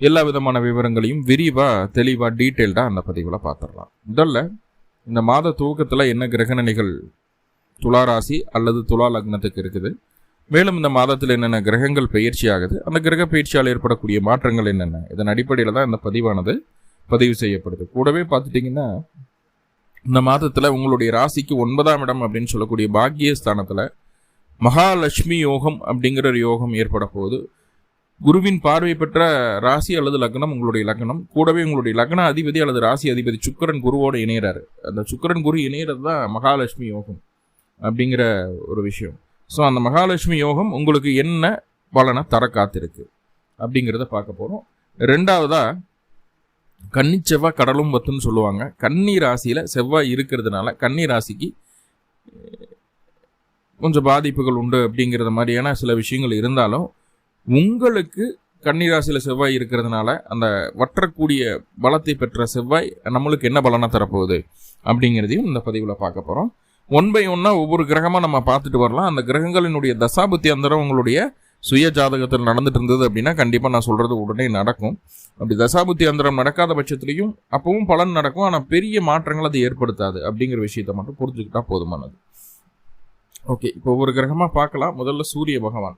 எல்லா விதமான விவரங்களையும் விரிவாக தெளிவாக டீட்டெயில்டாக அந்த பதிவில் பார்த்துடலாம் முதல்ல இந்த மாத துவக்கத்தில் என்ன கிரகநிலைகள்? துலா ராசி அல்லது துலா லக்னத்துக்கு இருக்குது. மேலும் இந்த மாதத்தில் என்னென்ன கிரகங்கள் பயிற்சி ஆகுது? அந்த கிரக பயிற்சியால் ஏற்படக்கூடிய மாற்றங்கள் என்னென்ன? இதன் அடிப்படையில் தான் இந்த பதிவானது பதிவு செய்யப்படுது. கூடவே பார்த்துட்டிங்கன்னா இந்த மாதத்தில் உங்களுடைய ராசிக்கு ஒன்பதாம் இடம் அப்படின்னு சொல்லக்கூடிய பாக்கிய ஸ்தானத்தில் மகாலட்சுமி யோகம் அப்படிங்கிற ஒரு யோகம் ஏற்பட போகுது. குருவின் பார்வை பெற்ற ராசி அல்லது லக்னம் உங்களுடைய லக்னம். கூடவே உங்களுடைய லக்ன அதிபதி அல்லது ராசி அதிபதி சுக்கரன் குருவோடு இணையிறாரு. அந்த சுக்கரன் குரு இணையிறது தான் மகாலட்சுமி யோகம் அப்படிங்கிற ஒரு விஷயம். ஸோ அந்த மகாலட்சுமி யோகம் உங்களுக்கு என்ன பலனை தர காத்திருக்கு அப்படிங்கிறத பார்க்க போகிறோம் ரெண்டாவதா கன்னி செவ்வாய் கடலும் வத்துன்னு சொல்லுவாங்க. கன்னி ராசியில் செவ்வாய் இருக்கிறதுனால கன்னி ராசிக்கு கொஞ்சம் பாதிப்புகள் உண்டு அப்படிங்கிறத மாதிரியான சில விஷயங்கள் இருந்தாலும் உங்களுக்கு கன்னிராசியில் செவ்வாய் இருக்கிறதுனால அந்த வற்றக்கூடிய பலத்தை பெற்ற செவ்வாய் நம்மளுக்கு என்ன பலனாக தரப்போகுது அப்படிங்கிறதையும் இந்த பதிவில் பார்க்க போகிறோம் ஒன் பை ஒன்னாக ஒவ்வொரு கிரகமாக நம்ம பார்த்துட்டு வரலாம். அந்த கிரகங்களினுடைய தசாபுத்தி அந்தரம் உங்களுடைய சுய ஜாதகத்தில் நடந்துட்டு இருந்தது அப்படின்னா கண்டிப்பாக நான் சொல்கிறது உடனே நடக்கும். அப்படி தசாபுத்தி அந்தரம் நடக்காத பட்சத்துலையும் அப்பவும் பலன் நடக்கும். ஆனால் பெரிய மாற்றங்கள் அது ஏற்படுத்தாது அப்படிங்கிற விஷயத்தை மட்டும் புரிஞ்சுக்கிட்டா போதுமானது. ஓகே இப்போ ஒவ்வொரு கிரகமாக பார்க்கலாம். முதல்ல சூரிய பகவான்.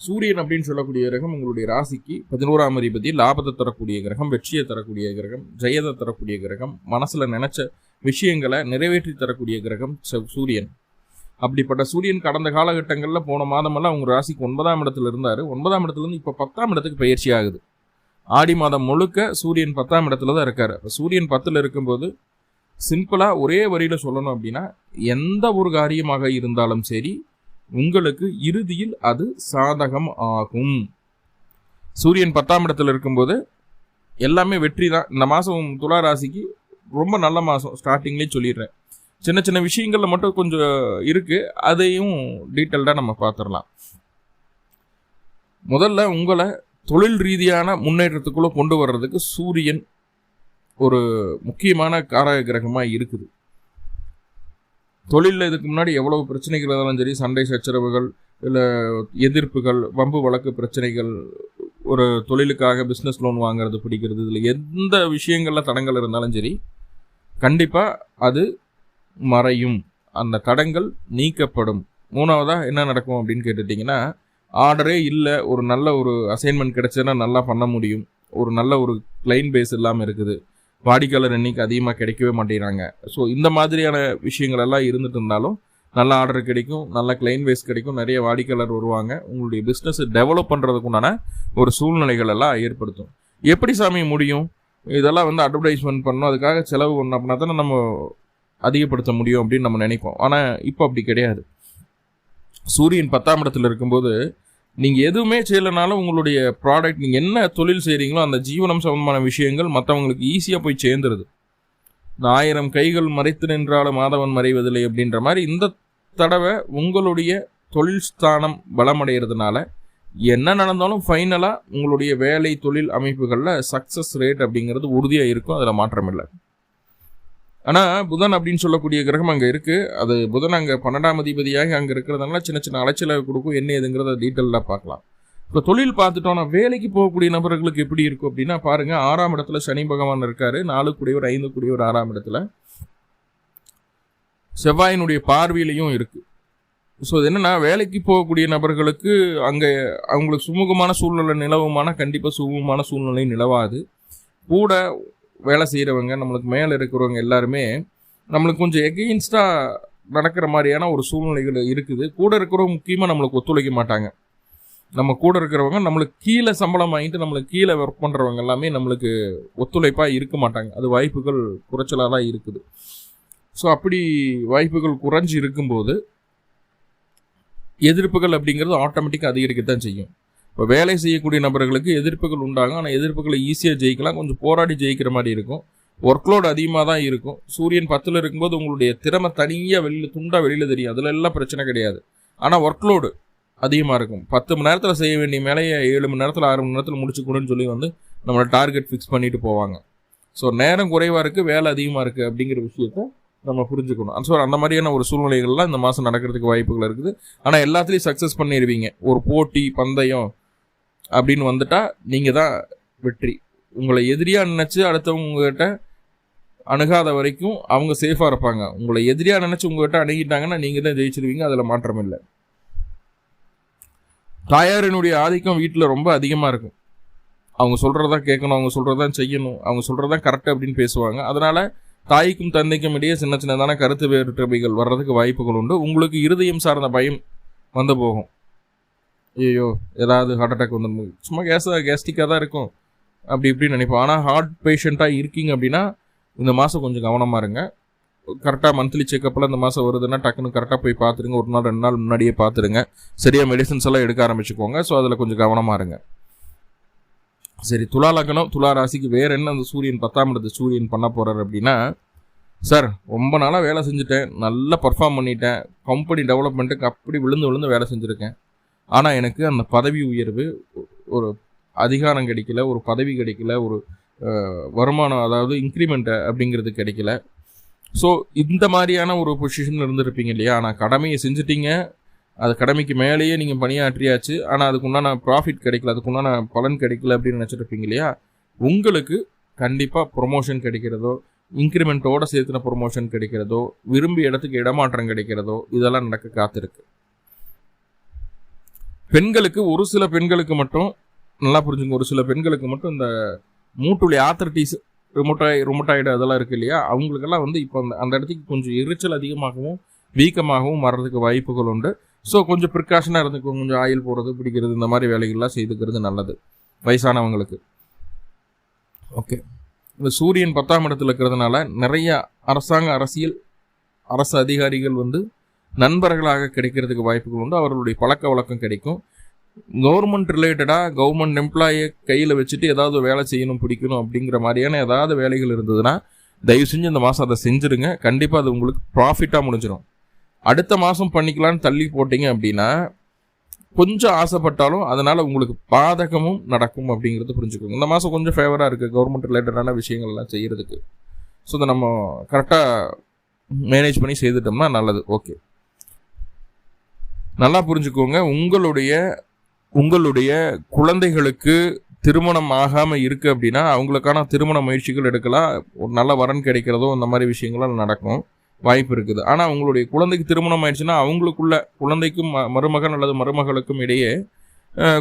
சூரியன் அப்படின்னு சொல்லக்கூடிய கிரகம் உங்களுடைய ராசிக்கு பதினோராம் அதிபதி லாபத்தை தரக்கூடிய கிரகம் வெற்றியை தரக்கூடிய கிரகம் ஜெயத்தை தரக்கூடிய கிரகம் மனசில் நினைச்ச விஷயங்களை நிறைவேற்றி தரக்கூடிய கிரகம் செவ்- சூரியன். அப்படிப்பட்ட சூரியன் கடந்த காலகட்டங்களில் போன மாதமெல்லாம் உங்கள் ராசிக்கு ஒன்பதாம் இடத்துல இருந்தார். ஒன்பதாம் இடத்துலேருந்து இப்போ பத்தாம் இடத்துக்கு பயிற்சி ஆகுது. ஆடி மாதம் முழுக்க சூரியன் பத்தாம் இடத்துல தான் இருக்கார். இப்போ சூரியன் பத்தில் இருக்கும்போது சிம்பிளாக ஒரே வரியில் சொல்லணும் அப்படின்னா எந்த ஒரு காரியமாக இருந்தாலும் சரி உங்களுக்கு இறுதியில் அது சாதகம் ஆகும். சூரியன் பத்தாம் இடத்துல இருக்கும்போது எல்லாமே வெற்றி தான். இந்த மாதம் துலா ராசிக்கு ரொம்ப நல்ல மாதம் ஸ்டார்டிங்லேயே சொல்லிடுறேன். சின்ன சின்ன விஷயங்களில் மட்டும் கொஞ்சம் இருக்குது அதையும் டீட்டெயில்டாக நம்ம பார்த்துடலாம் முதல்ல உங்களை தொழில் ரீதியான முன்னேற்றத்துக்குள்ளே கொண்டு வர்றதுக்கு சூரியன் ஒரு முக்கியமான காரக கிரகமாக இருக்குது. தொழிலில் இதுக்கு முன்னாடி எவ்வளவு பிரச்சனைகள் இருந்தாலும் சரி சண்டை சச்சரவுகள் இல்லை எதிர்ப்புகள் வம்பு வழக்கு பிரச்சனைகள் ஒரு தொழிலுக்காக பிஸ்னஸ் லோன் வாங்குறது பிடிக்கிறது இதில் எந்த விஷயங்களில் தடங்கள் இருந்தாலும் சரி கண்டிப்பாக அது மறையும். அந்த தடங்கள் நீக்கப்படும். மூணாவதாக என்ன நடக்கும் அப்படின்னு கேட்டுட்டிங்கன்னா ஆர்டரே இல்லை ஒரு நல்ல ஒரு அசைன்மெண்ட் கிடைச்சதுன்னா நல்லா பண்ண முடியும். ஒரு நல்ல ஒரு கிளைன் பேஸ் இல்லாமல் இருக்குது. வாடிக்கையாளர் எண்ணிக்கை அதிகமாக கிடைக்கவே மாட்டேங்கிறாங்க. ஸோ இந்த மாதிரியான விஷயங்கள் எல்லாம் இருந்துட்டு இருந்தாலும் நல்ல ஆர்டர் கிடைக்கும் நல்ல கிளைன் பேஸ் கிடைக்கும் நிறைய வாடிக்கையாளர் வருவாங்க. உங்களுடைய பிஸ்னஸை டெவலப் பண்ணுறதுக்குண்டான ஒரு சூழ்நிலைகள் எல்லாம் ஏற்படுத்தும். எப்படி சாமி முடியும்? இதெல்லாம் வந்து அட்வர்டைஸ்மெண்ட் பண்ணணும். அதுக்காக செலவு பண்ணணும் அப்படின்னா தானே நம்ம அதிகப்படுத்த முடியும் அப்படின்னு நம்ம நினைப்போம். ஆனால் இப்போ அப்படி கிடையாது. சூரியன் பத்தாம் இடத்துல இருக்கும்போது நீங்கள் எதுவுமே செய்யலைனாலும் உங்களுடைய ப்ராடக்ட் நீங்கள் என்ன தொழில் செய்கிறீங்களோ அந்த ஜீவனம் சம்பந்தமான விஷயங்கள் மற்றவங்களுக்கு ஈஸியாக போய் சேர்ந்துருது. இந்த ஆயிரம் கைகள் மறைத்து நின்றாலும் மாதவன் மறைவதில்லை அப்படின்ற மாதிரி இந்த தடவை உங்களுடைய தொழில் ஸ்தானம் பலமடைகிறதுனால என்ன நடந்தாலும் ஃபைனலாக உங்களுடைய வேலை தொழில் அமைப்புகளில் சக்ஸஸ் ரேட் அப்படிங்கிறது உறுதியாக இருக்கும். அதில் மாற்றம் இல்லை ஆனால் புதன் அப்படின்னு சொல்லக்கூடிய கிரகம் அங்கே இருக்குது அது புதன் அங்கே பன்னெண்டாம் அதிபதியாக அங்கே இருக்கிறதுனால சின்ன சின்ன அலைச்சலை கொடுக்கும். என்ன ஏதுங்கிறத டீட்டெயிலாக பார்க்கலாம். இப்போ தொழில் பார்த்துட்டோம்னா வேலைக்கு போகக்கூடிய நபர்களுக்கு எப்படி இருக்கும் அப்படின்னா பாருங்கள் ஆறாம் இடத்துல சனி பகவான் இருக்கார். நாலு கூடியவர் ஐந்து கூடியவர் ஆறாம் இடத்துல. செவ்வாயினுடைய பார்வையிலையும் இருக்குது ஸோ இது என்னென்னா வேலைக்கு போகக்கூடிய நபர்களுக்கு அங்கே அவங்களுக்கு சுமூகமான சூழ்நிலை நிலவுமான கண்டிப்பாக சுமூகமான சூழ்நிலை நிலவாது. கூட வேலை செய்கிறவங்க நம்மளுக்கு மேலே இருக்கிறவங்க எல்லாருமே நம்மளுக்கு கொஞ்சம் எகெயின்ஸ்டாக நடக்கிற மாதிரியான ஒரு சூழ்நிலைகள் இருக்குது. கூட இருக்கிறவங்க முக்கியமாக நம்மளுக்கு ஒத்துழைக்க மாட்டாங்க. நம்ம கூட இருக்கிறவங்க நம்மளுக்கு கீழே சம்பளம் வாங்கிட்டு நம்மளுக்கு கீழே ஒர்க் பண்ணுறவங்க எல்லாமே நம்மளுக்கு ஒத்துழைப்பாக இருக்க மாட்டாங்க. அது வாய்ப்புகள் குறைச்சலாக தான் இருக்குது. ஸோ அப்படி வாய்ப்புகள் குறைஞ்சு இருக்கும்போது எதிர்ப்புகள் அப்படிங்கிறது ஆட்டோமேட்டிக்காக அதிகரிக்க தான் செய்யும். இப்போ வேலை செய்யக்கூடிய நபர்களுக்கு எதிர்ப்புகள் உண்டாகும். ஆனால் எதிர்ப்புகளை ஈஸியாக ஜெயிக்கலாம். கொஞ்சம் போராடி ஜெயிக்கிற மாதிரி இருக்கும். ஒர்க்லோடு அதிகமாக தான் இருக்கும். சூரியன் பத்தில் இருக்கும்போது உங்களுடைய திறமை தனியாக வெளியில் துண்டாக வெளியில் தெரியும். அதில் எல்லாம் பிரச்சனை கிடையாது. ஆனால் ஒர்க்லோடு அதிகமாக இருக்கும். பத்து மணி நேரத்தில் செய்ய வேண்டிய மேலேயே ஏழு மணி நேரத்தில் ஆறு மணி நேரத்தில் முடிச்சுக்கூடன்னு சொல்லி வந்து நம்மளை டார்கெட் ஃபிக்ஸ் பண்ணிட்டு போவாங்க. ஸோ நேரம் குறைவாக இருக்குது வேலை அதிகமாக இருக்குது அப்படிங்கிற விஷயத்தை நம்ம புரிஞ்சுக்கணும். ஸோ அந்த மாதிரியான ஒரு சூழ்நிலைகள்லாம் இந்த மாதம் நடக்கிறதுக்கு வாய்ப்புகள் இருக்குது. ஆனால் எல்லாத்துலேயும் சக்ஸஸ் பண்ணிடுவீங்க ஒரு போட்டி பந்தயம் அப்படின்னு வந்துட்டா நீங்கள் தான் வெற்றி. உங்களை எதிரியாக நினச்சி அடுத்தவங்க அணுகாத வரைக்கும் அவங்க சேஃபாக இருப்பாங்க. உங்களை எதிரியாக நினச்சி உங்கள்கிட்ட அணுகிட்டாங்கன்னா நீங்கள் தான் ஜெயிச்சிருவீங்க அதில் மாற்றம் இல்லை. தாயாரினுடைய ஆதிக்கம் வீட்டில் ரொம்ப அதிகமாக இருக்கும். அவங்க சொல்கிறதா கேட்கணும் அவங்க சொல்கிறதான் செய்யணும் அவங்க சொல்கிறதான் கரெக்ட் அப்படின்னு பேசுவாங்க. அதனால் தாய்க்கும் தந்தைக்கும் இடையே சின்ன சின்னதான கருத்து வேறுபாடுகள் வர்றதுக்கு வாய்ப்புகள் உண்டு. உங்களுக்கு இருதயம் சார்ந்த பயம் வந்து போகும். ஐயோ ஏதாவது ஹார்ட் அட்டாக் வந்து சும்மா கேஸ் கேஸ்டிக்காக தான் இருக்கும். அப்படி இப்படின்னு நினைப்போம். ஆனால் ஹார்ட் பேஷண்ட்டாக இருக்கீங்க அப்படின்னா இந்த மாதம் கொஞ்சம் கவனமாக இருங்க. கரெக்டாக மந்த்லி செக்கப்பில் இந்த மாதம் வருதுன்னா டக்குன்னு கரெக்டாக போய் பார்த்துருங்க. ஒரு நாள் ரெண்டு நாள் முன்னாடியே பார்த்துருங்க. சரியாக மெடிசன்ஸ் எல்லாம் எடுக்க ஆரம்பிச்சுக்கோங்க. ஸோ அதில் கொஞ்சம் கவனமாக இருங்க. சரி துலா லக்னம் துலா ராசிக்கு வேறு என்ன அந்த சூரியன் பத்தாம் இடத்து சூரியன் பண்ண போகிறார் அப்படின்னா சார் ரொம்ப நாளாக வேலை செஞ்சுட்டேன். நல்லா பர்ஃபார்ம் பண்ணிட்டேன். கம்பெனி டெவலப்மெண்ட்டுக்கு அப்படி விழுந்து விழுந்து வேலை செஞ்சுருக்கேன். ஆனால் எனக்கு அந்த பதவி உயர்வு ஒரு அதிகாரம் கிடைக்கல ஒரு பதவி கிடைக்கல ஒரு வருமானம் அதாவது இன்க்ரிமெண்ட்டு அப்படிங்கிறது கிடைக்கல. ஸோ இந்த மாதிரியான ஒரு பொசிஷனில் இருந்திருப்பீங்க இல்லையா? ஆனால் கடமையை செஞ்சுட்டீங்க. அது கடமைக்கு மேலேயே நீங்கள் பணியாற்றியாச்சு. ஆனால் அதுக்குண்டான ப்ராஃபிட் கிடைக்கல அதுக்குண்டான பலன் கிடைக்கல அப்படின்னு நினச்சிருப்பீங்க இல்லையா? உங்களுக்கு கண்டிப்பாக ப்ரொமோஷன் கிடைக்கிறதோ இன்க்ரிமெண்ட்டோட சேர்த்துன ப்ரொமோஷன் கிடைக்கிறதோ விரும்பி இடத்துக்கு இடமாற்றம் கிடைக்கிறதோ இதெல்லாம் நடக்க காத்திருக்கு. பெண்களுக்கு ஒரு சில பெண்களுக்கு மட்டும் நல்லா புரிஞ்சுங்க ஒரு சில பெண்களுக்கு மட்டும் இந்த மூட்டுடைய ஆத்தர்டிஸ் ரொமோட்டாய் ரொமோட்டாய்டு அதெல்லாம் இருக்கு இல்லையா? அவங்களுக்கெல்லாம் வந்து இப்போ அந்த அந்த இடத்துக்கு கொஞ்சம் எரிச்சல் அதிகமாகவும் வீக்கமாகவும் வர்றதுக்கு வாய்ப்புகள் உண்டு. ஸோ கொஞ்சம் ப்ரிகாஷனாக இருந்துக்கும் கொஞ்சம் ஆயில் போடுறது பிடிக்கிறது இந்த மாதிரி வேலைகள்லாம் செய்துக்கிறது நல்லது. வயசானவங்களுக்கு. ஓகே இந்த சூரியன் பத்தாம் இடத்துல இருக்கிறதுனால நிறைய அரசாங்க அரசியல் அரசு அதிகாரிகள் வந்து நண்பர்களாக கிடைக்கிறதுக்கு வாய்ப்புகள் உண்டு. அவர்களுடைய பழக்க வழக்கம் கிடைக்கும். கவர்மெண்ட் ரிலேட்டடாக கவர்மெண்ட் எம்ப்ளாயை கையில் வச்சுட்டு ஏதாவது வேலை செய்யணும் பிடிக்கணும் அப்படிங்கிற மாதிரியான ஏதாவது வேலைகள் இருந்ததுன்னா தயவு செஞ்சு இந்த மாதம் அதை செஞ்சுருங்க. கண்டிப்பாக அது உங்களுக்கு ப்ராஃபிட்டாக முடிஞ்சிடும் அடுத்த மாதம் பண்ணிக்கலான்னு தள்ளி போட்டிங்க அப்படின்னா கொஞ்சம் ஆசைப்பட்டாலும் அதனால் உங்களுக்கு பாதகமும் நடக்கும் அப்படிங்கிறது புரிஞ்சுக்கோங்க. இந்த மாதம் கொஞ்சம் ஃபேவராக இருக்குது கவர்மெண்ட் ரிலேட்டடான விஷயங்கள்லாம் செய்கிறதுக்கு ஸோ இதை நம்ம கரெக்டாக மேனேஜ் பண்ணி செய்துட்டோம்னா நல்லது. ஓகே நல்லா புரிஞ்சுக்கோங்க. உங்களுடைய உங்களுடைய குழந்தைகளுக்கு திருமணம் ஆகாமல் இருக்குது அப்படின்னா அவங்களுக்கான திருமண முயற்சிகள் எடுக்கலாம். ஒரு நல்ல வரன் கிடைக்கிறதோ அந்த மாதிரி விஷயங்கள்லாம் நடக்கும். வாய்ப்பு இருக்குது. ஆனால் உங்களுடைய குழந்தைக்கு திருமணம் ஆயிடுச்சுன்னா அவங்களுக்குள்ள குழந்தைக்கும் மருமகன் அல்லது மருமகளுக்கும் இடையே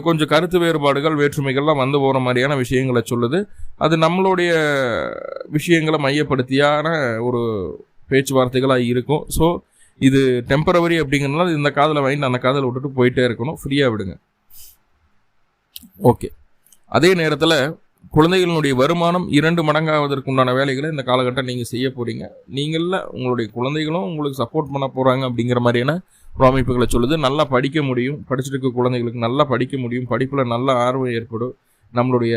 கொஞ்சம் கருத்து வேறுபாடுகள் வேற்றுமைகள்லாம் வந்து போகிற மாதிரியான விஷயங்களை சொல்லுது. அது நம்மளுடைய விஷயங்களை மையப்படுத்தியான ஒரு பேச்சுவார்த்தைகளாக இருக்கும். ஸோ இது டெம்பரவரி அப்படிங்கிறனால இந்த காதில் வாங்கிட்டு அந்த காதில் விட்டுட்டு போயிட்டே இருக்கணும். ஃப்ரீயாக விடுங்க. ஓகே அதே நேரத்தில் குழந்தைகளினுடைய வருமானம் இரண்டு மடங்காவதற்குண்டான வேலைகளை இந்த காலகட்டம் நீங்கள் செய்ய போகிறீங்க நீங்களில் உங்களுடைய குழந்தைகளும் உங்களுக்கு சப்போர்ட் பண்ண போகிறாங்க அப்படிங்கிற மாதிரியான ஒரு அமைப்புகளை சொல்லுது. நல்லா படிக்க முடியும். படிச்சுட்டு இருக்க குழந்தைகளுக்கு நல்லா படிக்க முடியும். படிப்பில் நல்ல ஆர்வம் ஏற்படும். நம்மளுடைய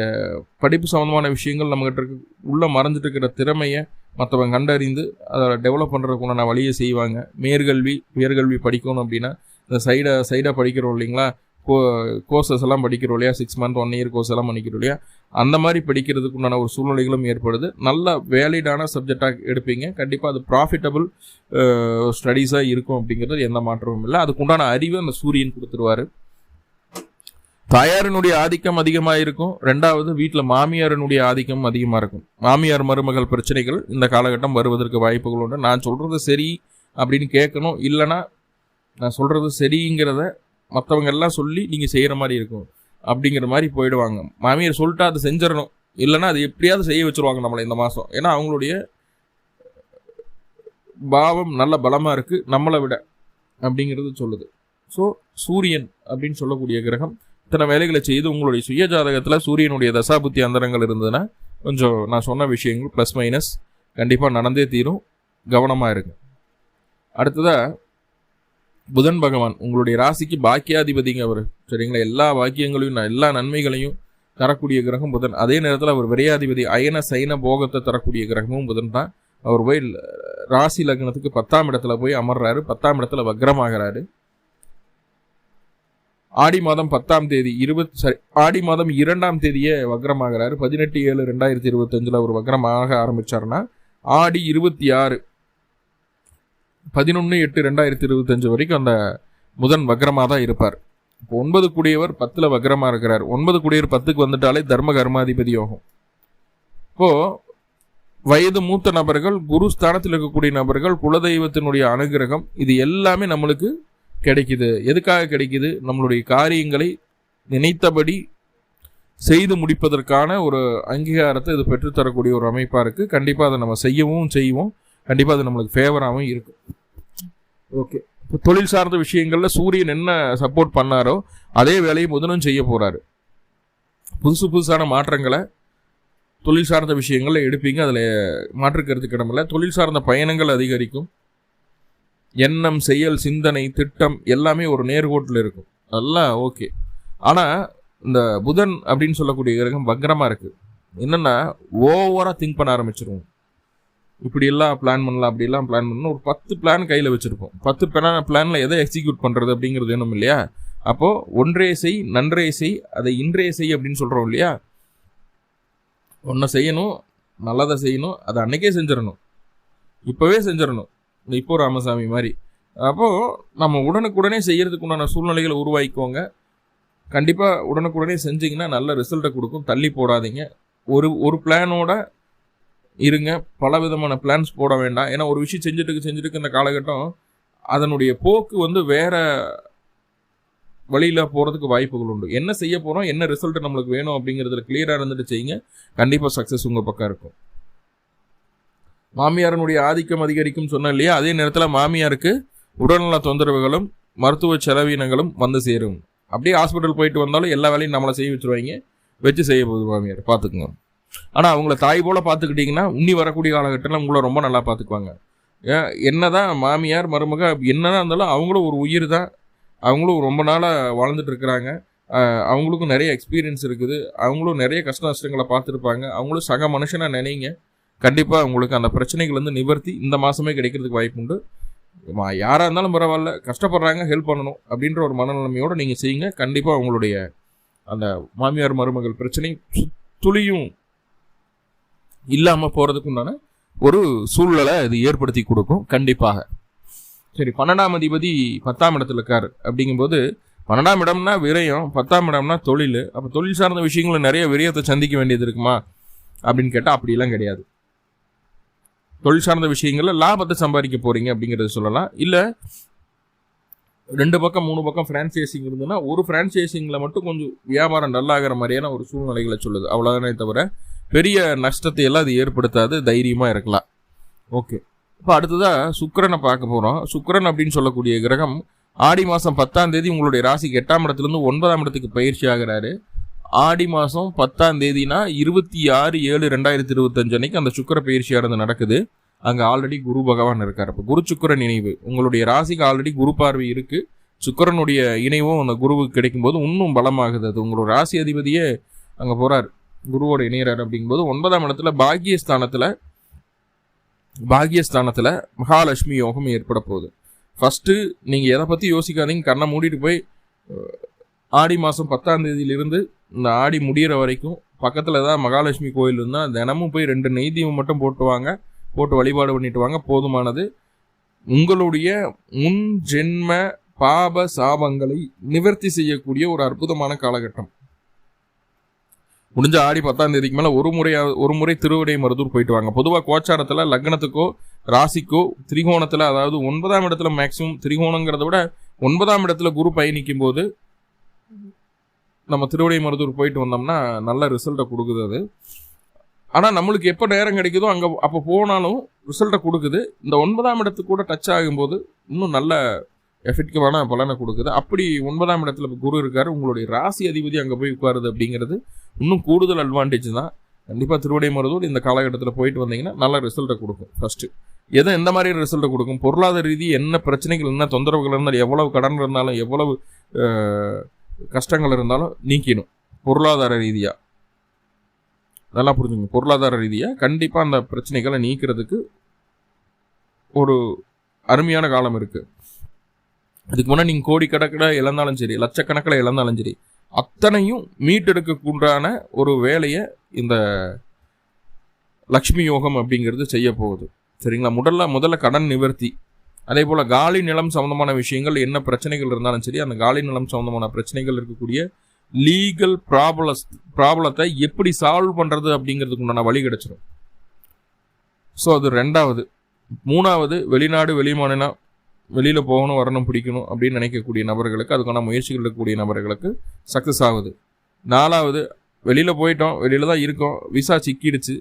படிப்பு சம்மந்தமான விஷயங்கள் நம்மகிட்ட இருக்க. உள்ளே மறைஞ்சிட்டு இருக்கிற திறமையை மற்றவங்க கண்டறிந்து அதை டெவலப் பண்ணுறதுக்கு உண்டான வழியை செய்வாங்க. மேற்கல்வி உயர்கல்வி படிக்கணும் அப்படின்னா இந்த சைடை சைடாக படிக்கிறோம் இல்லைங்களா? கோ கோர்சஸ் எல்லாம் படிக்கிறோம் இல்லையா? Six month one year course எல்லாம் படிக்கிறோம் இல்லையா? அந்த மாதிரி படிக்கிறதுக்கு உண்டான ஒரு சூழ்நிலைகளும் ஏற்படுது. நல்ல வேலிடான சப்ஜெக்டாக எடுப்பீங்க. கண்டிப்பாக அது ப்ராஃபிட்டபுள் ஸ்டடீஸாக இருக்கும் அப்படிங்கிறது எந்த மாற்றமும் இல்லை. அதுக்குண்டான அறிவை அந்த சூரியன் கொடுத்துருவாரு. தாயாரினுடைய ஆதிக்கம் அதிகமாக இருக்கும் ரெண்டாவது வீட்டில் மாமியாரனுடைய ஆதிக்கம் அதிகமாக இருக்கும் மாமியார் மருமகள் பிரச்சனைகள் இந்த காலகட்டம் வருவதற்கு வாய்ப்புகள் உண்டு. நான் சொல்கிறது சரி அப்படின்னு கேட்கணும். இல்லைன்னா நான் சொல்கிறது சரிங்கிறத மற்றவங்க எல்லாம் சொல்லி நீங்கள் செய்கிற மாதிரி இருக்கும். அப்படிங்கிற மாதிரி போயிடுவாங்க. மாமியார் சொல்லிட்டு அதை செஞ்சிடணும். இல்லைன்னா அது எப்படியாவது செய்ய வச்சுருவாங்க நம்மளை இந்த மாதம் ஏன்னா அவங்களுடைய பாவம் நல்ல பலமாக இருக்குது நம்மளை விட அப்படிங்கிறது சொல்லுது. ஸோ சூரியன் அப்படின்னு சொல்லக்கூடிய கிரகம் இத்தனை வேலைகளை செய்து உங்களுடைய சுய ஜாதகத்தில் சூரியனுடைய தசாபுத்தி அந்தரங்கள் இருந்ததுன்னா கொஞ்சம் நான் சொன்ன விஷயங்கள் ப்ளஸ் மைனஸ் கண்டிப்பாக நடந்தே தீரும். கவனமாக இருக்கு அடுத்ததாக புதன் பகவான் உங்களுடைய ராசிக்கு பாக்கியாதிபதிங்க அவர். சரிங்களா? எல்லா பாக்கியங்களையும் எல்லா நன்மைகளையும் தரக்கூடிய கிரகம் புதன். அதே நேரத்தில் அவர் விரையாதிபதி அயன சைன போகத்தை தரக்கூடிய கிரகமும் புதன் தான். அவர் போய் ராசி லக்னத்துக்கு பத்தாம் இடத்துல போய் அமர்றாரு. பத்தாம் இடத்துல வக்ரமாகிறாரு. ஆடி மாதம் பத்தாம் தேதி இருபத் சாரி ஆடி மாதம் இரண்டாம் தேதியே வக்ரமாகிறாரு. பதினெட்டு ஏழு ரெண்டாயிரத்தி இருபத்தஞ்சில் அவர் வக்ரமாக ஆரம்பிச்சாருன்னா ஆடி இருபத்தி ஆறு பதினொன்று எட்டு ரெண்டாயிரத்தி இருபத்தஞ்சு வரைக்கும் அந்த முதன் வக்ரமாக தான் இருப்பார். இப்போ ஒன்பது கூடியவர் பத்தில் வக்ரமாக இருக்கிறார். ஒன்பது கூடியவர் பத்துக்கு வந்துட்டாலே தர்ம கர்மாதிபதி ஆகும். இப்போது வயது மூத்த நபர்கள் குரு ஸ்தானத்தில் இருக்கக்கூடிய நபர்கள் குலதெய்வத்தினுடைய அனுகிரகம் இது எல்லாமே நம்மளுக்கு கிடைக்குது? எதுக்காக கிடைக்குது? நம்மளுடைய காரியங்களை நினைத்தபடி செய்து முடிப்பதற்கான ஒரு அங்கீகாரத்தை இது பெற்றுத்தரக்கூடிய ஒரு அமைப்பாக இருக்குது கண்டிப்பாக அதை நம்ம செய்யவும் செய்வோம். கண்டிப்பாக அது நம்மளுக்கு ஃபேவராகவும் இருக்கும். ஓகே. இப்போ தொழில் சார்ந்த விஷயங்களில் சூரியன் என்ன சப்போர்ட் பண்ணாரோ அதே வேலையை புதனும் செய்ய போகிறாரு புதுசு புதுசான மாற்றங்களை தொழில் சார்ந்த விஷயங்களில் எடுப்பீங்க. அதில் மாற்றுக்கிறது கிடமில்ல தொழில் சார்ந்த பயணங்கள் அதிகரிக்கும். எண்ணம் செயல் சிந்தனை திட்டம் எல்லாமே ஒரு நேர்கோட்டில் இருக்கும். அதெல்லாம் ஓகே. ஆனால் இந்த புதன் அப்படின்னு சொல்லக்கூடிய கிரகம் வக்ரமாக இருக்குது என்னென்னா ஓவராக திங்க் பண்ண ஆரம்பிச்சிருவோம். இப்படியெல்லாம் பிளான் பண்ணலாம் அப்படிலாம் பிளான் பண்ணணும் ஒரு பத்து பிளான் கையில் வச்சுருப்போம். பத்து பிளான் பிளானில் எதை எக்ஸிக்யூட் பண்ணுறது அப்படிங்கிறது வேணும் இல்லையா? அப்போது ஒன்றே செய் நன்றே செய் அதை இன்றே செய் அப்படின்னு சொல்கிறோம் இல்லையா? ஒன்றை செய்யணும் நல்லதை செய்யணும் அதை அன்னைக்கே செஞ்சிடணும். இப்போவே செஞ்சிடணும். இப்போ ராமசாமி மாதிரி. அப்போது நம்ம உடனுக்குடனே செய்கிறதுக்குண்டான சூழ்நிலைகளை உருவாக்கிக்கோங்க. கண்டிப்பாக உடனுக்குடனே செஞ்சீங்கன்னா நல்ல ரிசல்ட்டை கொடுக்கும். தள்ளி போடாதீங்க. ஒரு ஒரு பிளானோட இருங்க. பல விதமான பிளான்ஸ் போட வேண்டாம். ஏன்னா ஒரு விஷயம் செஞ்சுட்டு செஞ்சுட்டு இந்த காலகட்டம் அதனுடைய போக்கு வந்து வேற வழியில் போகிறதுக்கு வாய்ப்புகள் உண்டு. என்ன செய்ய போகிறோம் என்ன ரிசல்ட் நம்மளுக்கு வேணும் அப்படிங்கிறதுல கிளியராக இருந்துட்டு செய்யுங்க. கண்டிப்பாக சக்ஸஸ் உங்கள் பக்கம் இருக்கும். மாமியாரனுடைய ஆதிக்கம் அதிகரிக்கும் சொன்னேன் இல்லையா? அதே நேரத்தில் மாமியாருக்கு உடல்நல தொந்தரவுகளும் மருத்துவ செலவினங்களும் வந்து சேரும். அப்படியே ஹாஸ்பிட்டல் போயிட்டு வந்தாலும் எல்லா வேலையும் நம்மளை செய்ய வச்சுருவாங்க. வச்சு செய்ய போகுது மாமியார். பார்த்துக்குங்க. ஆனால் அவங்கள தாய் போல் பார்த்துக்கிட்டிங்கன்னா உன்னி வரக்கூடிய காலகட்டத்தில் உங்களை ரொம்ப நல்லா பார்த்துக்குவாங்க. ஏன் என்னதான் மாமியார் மருமக என்னதான் இருந்தாலும் அவங்களும் ஒரு உயிர் தான் அவங்களும் ரொம்ப நாளாக வாழ்ந்துட்டு இருக்கிறாங்க. அவங்களுக்கும் நிறைய எக்ஸ்பீரியன்ஸ் இருக்குது. அவங்களும் நிறைய கஷ்ட நஷ்டங்களை பார்த்துருப்பாங்க. அவங்களும் சக மனுஷனாக நினைங்க. கண்டிப்பாக உங்களுக்கு அந்த பிரச்சனைகள் வந்து நிவர்த்தி இந்த மாதமே கிடைக்கிறதுக்கு வாய்ப்பு உண்டு. மா- இருந்தாலும் பரவாயில்ல கஷ்டப்படுறாங்க ஹெல்ப் பண்ணணும் அப்படின்ற ஒரு மனநிலைமையோடு நீங்கள் செய்யுங்க. கண்டிப்பாக உங்களுடைய அந்த மாமியார் மருமகள் பிரச்சனை துளியும் இல்லாமல் போகிறதுக்கு உண்டான ஒரு சூழ்நிலை இது ஏற்படுத்தி கொடுக்கும் கண்டிப்பாக. சரி பன்னெண்டாம் அதிபதி பத்தாம் இடத்துல இருக்கார். அப்படிங்கும்போது பன்னெண்டாம் இடம்னா விரயம் பத்தாம் இடம்னா தொழில். அப்போ தொழில் சார்ந்த விஷயங்களும் நிறைய விரயத்தை சந்திக்க வேண்டியது இருக்குமா? அப்படின்னு கேட்டால் அப்படிலாம் கிடையாது. தொழில் சார்ந்த விஷயங்களில் லாபத்தை சம்பாதிக்க போகிறீங்க அப்படிங்கிறத சொல்லலாம். இல்லை ரெண்டு பக்கம் மூணு பக்கம் ஃப்ரான்ச்சைசிங் இருந்ததுன்னா ஒரு ஃப்ரான்ச்சைசிங்கில் மட்டும் கொஞ்சம் வியாபாரம் நல்லாகிற மாதிரியான ஒரு சூழ்நிலைகளை சொல்லுது. அவ்வளோதானே தவிர பெரிய நஷ்டத்தை எல்லாம் அது ஏற்படுத்தாது தைரியமாக இருக்கலாம். ஓகே. இப்போ அடுத்ததாக சுக்கரனை பார்க்க போகிறோம் சுக்கரன் அப்படின்னு சொல்லக்கூடிய கிரகம் ஆடி மாதம் பத்தாம் தேதி உங்களுடைய ராசிக்கு எட்டாம் இடத்துலேருந்து ஒன்பதாம் இடத்துக்கு பயிற்சி ஆகிறாரு. ஆடி மாதம் பத்தாம் தேதினா இருபத்தி ஆறு ஏழு ரெண்டாயிரத்தி இருபத்தஞ்சு அன்னைக்கு அந்த சுக்கிர பயிற்சியானது நடக்குது. அங்கே ஆல்ரெடி குரு பகவான் இருக்கார். அப்போ குரு சுக்கிரன் நினைவு உங்களுடைய ராசிக்கு ஆல்ரெடி குரு பார்வை இருக்குது சுக்கிரனுடைய இணைவும் அந்த குருவுக்கு கிடைக்கும்போது இன்னும் பலமாகுது. அது உங்களோட ராசி அதிபதியே அங்கே போகிறார் குருவோட இணையிறார் அப்படிங்கும்போது ஒன்பதாம் இடத்துல பாக்கியஸ்தானத்தில் பாக்கியஸ்தானத்தில் மகாலட்சுமி யோகம் ஏற்பட போகுது. ஃபஸ்ட்டு நீங்கள் எதை பற்றி யோசிக்காதீங்க. கண்ணை மூடிட்டு போய் ஆடி மாதம் பத்தாம் தேதியிலிருந்து இந்த ஆடி முடியிற வரைக்கும் பக்கத்தில் தான் மகாலட்சுமி கோயில் இருந்தால் தினமும் போய் ரெண்டு நெய் தீபம் மட்டும் போட்டு வாங்க போட்டு வழிபாடு பண்ணிட்டு வாங்க. போதுமானது. உங்களுடைய முன் ஜென்ம பாப சாபங்களை நிவர்த்தி செய்யக்கூடிய ஒரு அற்புதமான காலகட்டம். முடிஞ்ச ஆடி பத்தாம் தேதிக்கு மேலே ஒரு முறையா ஒரு முறை திருவிடை மருதூர் போயிட்டு வாங்க. பொதுவாக கோச்சாரத்தில் லக்னத்துக்கோ ராசிக்கோ திரிகோணத்தில் அதாவது ஒன்பதாம் இடத்துல மேக்ஸிமம் திரிகோணங்கிறத விட ஒன்பதாம் இடத்துல குரு பயணிக்கும் போது நம்ம திருவிடை மருதூர் போயிட்டு வந்தோம்னா நல்ல ரிசல்ட்டை கொடுக்குது அது. ஆனால் நம்மளுக்கு எப்போ நேரம் கிடைக்குதோ அங்கே அப்போ போனாலும் ரிசல்ட்டை கொடுக்குது. இந்த ஒன்பதாம் இடத்துக்கு கூட டச் ஆகும்போது இன்னும் நல்ல எஃபெக்டிவான பலனை கொடுக்குது. அப்படி ஒன்பதாம் இடத்துல இப்போ குரு இருக்காரு. உங்களுடைய ராசி அதிபதி அங்கே போய் உட்காருது அப்படிங்கிறது இன்னும் கூடுதல் அட்வான்டேஜ் தான். கண்டிப்பாக திருவிடை மருதூர் இந்த காலகட்டத்தில் போயிட்டு வந்தீங்கன்னா நல்ல ரிசல்ட்டை கொடுக்கும் ஃபர்ஸ்ட்டு எதை எந்த மாதிரி ரிசல்ட்டை கொடுக்கும்? பொருளாதார ரீதி என்ன பிரச்சனைகள் என்ன தொந்தரவுகள் இருந்தாலும் எவ்வளவு கடன் இருந்தாலும் எவ்வளவு கஷ்டங்கள் இருந்தாலும் நீக்கிடும். பொருளாதார ரீதியாக நல்லா புரிஞ்சுங்க. பொருளாதார ரீதியாக கண்டிப்பாக அந்த பிரச்சனைகளை நீக்கிறதுக்கு ஒரு அருமையான காலம் இருக்குது அதுக்கு முன்னாடி நீங்கள் கோடிக்கணக்கில் இழந்தாலும் சரி லட்சக்கணக்கில் இழந்தாலும் சரி அத்தனையும் மீட்டெடுக்கக்குண்டான ஒரு வேலையை இந்த லக்ஷ்மி யோகம் அப்படிங்கிறது செய்ய போகுது சரிங்களா? முதல்ல முதல்ல கடன் நிவர்த்தி. அதே போல் காலி நிலம் சம்மந்தமான விஷயங்கள் என்ன பிரச்சனைகள் இருந்தாலும் சரி அந்த காலி நிலம் சம்மந்தமான பிரச்சனைகள் இருக்கக்கூடிய லீகல் ப்ராப்ளஸ் ப்ராப்ளத்தை எப்படி சால்வ் பண்ணுறது அப்படிங்கிறதுக்கு உண்டான வழி கிடைச்சிடும் ஸோ அது ரெண்டாவது. மூணாவது வெளிநாடு வெளி மாநிலம் வெளியில் போகணும் வரணும் பிடிக்கணும் அப்படின்னு நினைக்கக்கூடிய நபர்களுக்கு அதுக்கான முயற்சிகள் இருக்கக்கூடிய நபர்களுக்கு சக்ஸஸ் ஆகுது. நாலாவது வெளியில் போயிட்டோம் வெளியில் தான் இருக்கோம் விசா சிக்கிடுச்சு.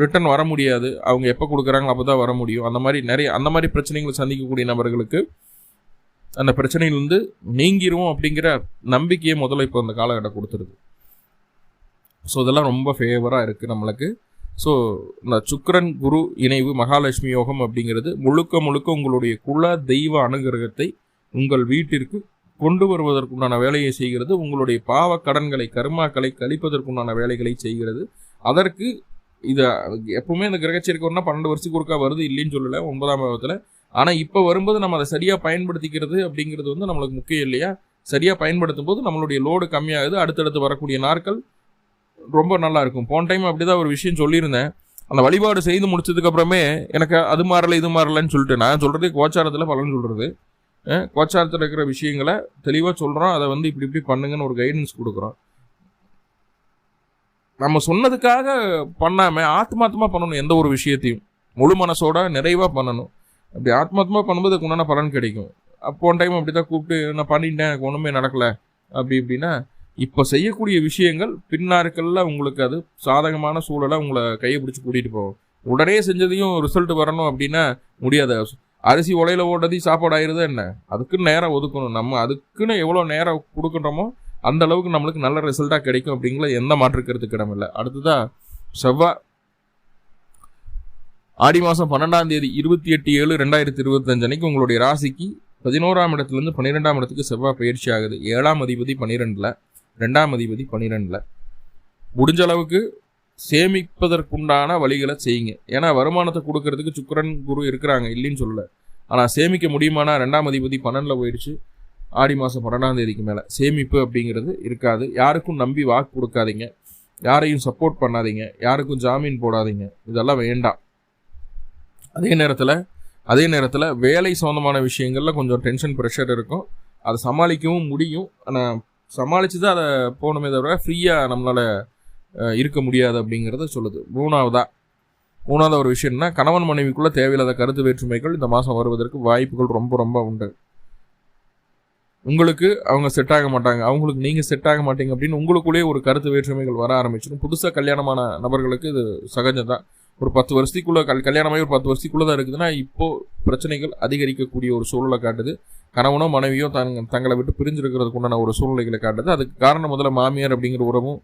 ரிட்டர்ன் வர முடியாது. அவங்க எப்போ கொடுக்குறாங்களோ அப்போ தான் வர முடியும். அந்த மாதிரி நிறைய அந்த மாதிரி பிரச்சனைகளை சந்திக்கக்கூடிய நபர்களுக்கு அந்த பிரச்சனையிலேருந்து நீங்கிருவோம் அப்படிங்கிற நம்பிக்கையை முதல்ல இப்போ அந்த காலகட்டம் கொடுத்துருது. ஸோ இதெல்லாம் ரொம்ப ஃபேவராக இருக்குது நம்மளுக்கு. ஸோ இந்த சுக்கரன் குரு இணைவு மகாலட்சுமி யோகம் அப்படிங்கிறது முழுக்க முழுக்க உங்களுடைய குல தெய்வ அனுகிரகத்தை உங்கள் வீட்டிற்கு கொண்டு வருவதற்குண்டான வேலையை செய்கிறது. உங்களுடைய பாவ கடன்களை கர்மாக்களை கழிப்பதற்குண்டான வேலைகளை செய்கிறது. அதற்கு இது எப்பவுமே இந்த கிரகச்சேர்க்கைன்னா பன்னெண்டு வருஷத்துக்கு ஒருக்கா வருது இல்லைன்னு சொல்லலை ஒன்பதாம் பாவத்தில். ஆனால் இப்போ வரும்போது நம்ம அதை சரியாக பயன்படுத்திக்கிறது அப்படிங்கிறது வந்து நம்மளுக்கு முக்கியம் இல்லையா? சரியாக பயன்படுத்தும் போது நம்மளுடைய லோடு கம்மியாகுது அடுத்தடுத்து வரக்கூடிய நாட்கள் ரொம்ப நல்லா இருக்கும். போன டைம் அப்படிதான் ஒரு விஷயம் சொல்லியிருந்தேன். அந்த வழிபாடு செய்து முடிச்சதுக்கப்புறமே எனக்கு அது மாறல இது மாறலன்னு சொல்லிட்டு நான் சொல்கிறது கோச்சாரத்தில் பலன் சொல்கிறது கோச்சாரத்தில் இருக்கிற விஷயங்களை தெளிவாக சொல்கிறோம் அதை வந்து இப்படி இப்படி பண்ணுங்கன்னு ஒரு கைடன்ஸ் கொடுக்குறோம். நம்ம சொன்னதுக்காக பண்ணாமல் ஆத்மாத்மா பண்ணணும் எந்த ஒரு விஷயத்தையும். முழு மனசோட நிறைவாக பண்ணணும். அப்படி ஆத்மாத்மா பண்ணும்போது அதுக்கு உண்டான பலன் கிடைக்கும். அப்போ டைம் அப்படி தான் கூப்பிட்டு நான் பண்ணிட்டேன் எனக்கு ஒன்றுமே நடக்கல. அப்படி இப்படின்னா இப்போ செய்யக்கூடிய விஷயங்கள் பின்னாட்களில் உங்களுக்கு அது சாதகமான சூழலை உங்களை கையை பிடிச்சி கூட்டிகிட்டு போகும். உடனே செஞ்சதையும் ரிசல்ட் வரணும் அப்படின்னா முடியாது. அரிசி உலையில் ஓட்டதையும் சாப்பாடு ஆயிருது என்ன? அதுக்குன்னு நேரம் ஒதுக்கணும். நம்ம அதுக்குன்னு எவ்வளோ நேரம் கொடுக்குறோமோ அந்த அளவுக்கு நம்மளுக்கு நல்ல ரிசல்ட்டாக கிடைக்கும் அப்படிங்கிற எந்த மாற்றுக்கிறதுக்கு இடமில்லை. அடுத்ததாக செவ்வாய் ஆடி மாதம் பன்னெண்டாம் தேதி இருபத்தி எட்டு ஏழு ரெண்டாயிரத்தி இருபத்தஞ்சு அன்னைக்கு உங்களுடைய ராசிக்கு பதினோராம் இடத்துலேருந்து பன்னிரெண்டாம் இடத்துக்கு செவ்வாய் பயிற்சி ஆகுது. ஏழாம் அதிபதி பன்னிரெண்டில் ரெண்டாம் அதிபதி பன்னிரெண்டில். முடிஞ்ச அளவுக்கு சேமிப்பதற்குண்டான வழிகளை செய்யுங்க. ஏன்னா வருமானத்தை கொடுக்கறதுக்கு சுக்கரன் குரு இருக்கிறாங்க இல்லைன்னு சொல்லலை. ஆனால் சேமிக்க முடியுமானா ரெண்டாம் அதிபதி பன்னெண்டில் போயிடுச்சு. ஆடி மாதம் பன்னெண்டாம் தேதிக்கு மேலே. சேமிப்பு அப்படிங்கிறது இருக்காது. யாருக்கும் நம்பி வாக்கு கொடுக்காதீங்க. யாரையும் சப்போர்ட் பண்ணாதீங்க. யாருக்கும் ஜாமீன் போடாதீங்க. இதெல்லாம் வேண்டாம். அதே நேரத்தில் அதே நேரத்தில் வேலை சம்மந்தமான விஷயங்களில் கொஞ்சம் டென்ஷன் ப்ரெஷர் இருக்கும். அதை சமாளிக்கவும் முடியும். ஆனால் சமாளித்து தான் அதை போகணுமே தவிர ஃப்ரீயாக நம்மளால் இருக்க முடியாது அப்படிங்கிறத சொல்லுது. மூணாவதா மூணாவது ஒரு விஷயம்னா கணவன் மனைவிக்குள்ளே தேவையில்லாத கருத்து வேற்றுமைகள் இந்த மாதம் வருவதற்கு வாய்ப்புகள் ரொம்ப ரொம்ப உண்டு. உங்களுக்கு அவங்க செட் ஆக மாட்டாங்க. அவங்களுக்கு நீங்கள் செட் ஆக மாட்டீங்க அப்படின்னு உங்களுக்குள்ளேயே ஒரு கருத்து வேற்றுமைகள் வர ஆரம்பிச்சிடும். புதுசாக கல்யாணமான நபர்களுக்கு இது சகஜம் தான் ஒரு பத்து வருஷத்துக்குள்ளே கல் கல்யாணமாகி ஒரு பத்து வருஷத்துக்குள்ளே தான் இருக்குதுன்னா இப்போது பிரச்சனைகள் அதிகரிக்கக்கூடிய ஒரு சூழலை காட்டுது. கணவனோ மனைவியோ தங்க தங்களை விட்டு பிரிஞ்சிருக்கிறதுக்கு உண்டான ஒரு சூழ்நிலைகளை காட்டுது. அதுக்கு காரணம் முதல்ல மாமியார் அப்படிங்கிற உறவும்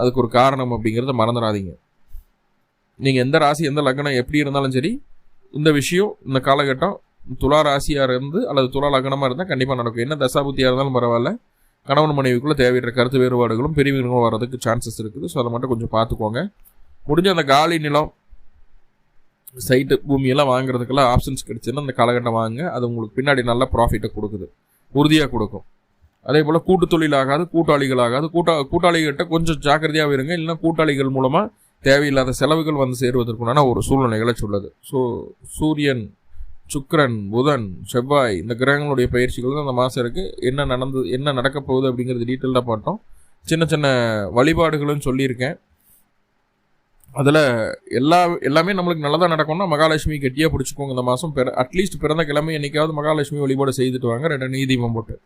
அதுக்கு ஒரு காரணம் அப்படிங்கிறத மறந்துடாதீங்க. நீங்கள் எந்த ராசி எந்த லக்னம் எப்படி இருந்தாலும் சரி இந்த விஷயம் இந்த காலகட்டம் துலா ராசியாக இருந்து அல்லது துலா லக்னமாக இருந்தால் கண்டிப்பாக நடக்கும். என்ன தசாபுத்தியாக இருந்தாலும் பரவாயில்ல. கணவன் மனைவிக்குள்ளே தேவையற்ற கருத்து வேறுபாடுகளும் பிரிவுகளும் வர்றதுக்கு சான்சஸ் இருக்குது. ஸோ அதை மட்டும் கொஞ்சம் பார்த்துக்கோங்க. முடிஞ்ச அந்த காலி நிலம் சைட்டு பூமியெல்லாம் வாங்குறதுக்கெல்லாம் ஆப்ஷன்ஸ் கிடைச்சுன்னா அந்த காலகட்டம் வாங்க. அது உங்களுக்கு பின்னாடி நல்ல ப்ராஃபிட்டை கொடுக்குது. உறுதியாக கொடுக்கும். அதே போல் கூட்டு தொழில் ஆகாது கூட்டாளிகள் ஆகாது கூட்டா கூட்டாளிகிட்ட கொஞ்சம் ஜாக்கிரதையாக இருங்க. இல்லைன்னா கூட்டாளிகள் மூலமாக தேவையில்லாத செலவுகள் வந்து சேருவதற்குண்டான ஒரு சூழ்நிலைகளை சொல்லுது. ஸோ சூரியன் சுக்கரன் புதன் செவ்வாய் இந்த கிரகங்களுடைய பயிற்சிகள் தான் அந்த மாதம் இருக்குது என்ன நடந்தது என்ன நடக்க போகுது அப்படிங்கிறது டீட்டெயிலாக பார்த்தோம். சின்ன சின்ன வழிபாடுகளும் சொல்லியிருக்கேன். அதில் எல்லா எல்லாமே நம்மளுக்கு நல்லதாக நடக்கும்னா மகாலட்சுமி கெட்டியாக பிடிச்சிக்கோங்க இந்த மாதம் பிற அட்லீஸ்ட் பிறந்த கிழமை என்றைக்காவது மகாலட்சுமி வழிபாடு செய்துட்டு வாங்க. ரெண்டு நீதிமம் போட்டு.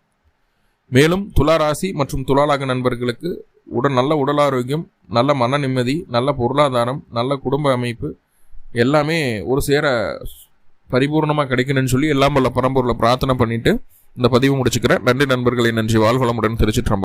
மேலும் துலா ராசி மற்றும் துலாலாக நண்பர்களுக்கு உடல் நல்ல உடல் ஆரோக்கியம் நல்ல மன நிம்மதி நல்ல பொருளாதாரம் நல்ல குடும்ப அமைப்பு எல்லாமே ஒரு சேர பரிபூர்ணமாக கிடைக்கணும்னு சொல்லி எல்லாம் வல்ல பரம்பூரில் பிரார்த்தனை பண்ணிட்டு இந்த பதிவு முடிச்சுக்கிறேன். நன்றி நண்பர்களை நன்றி வாழ்வளமுடன் திருச்சிட்டு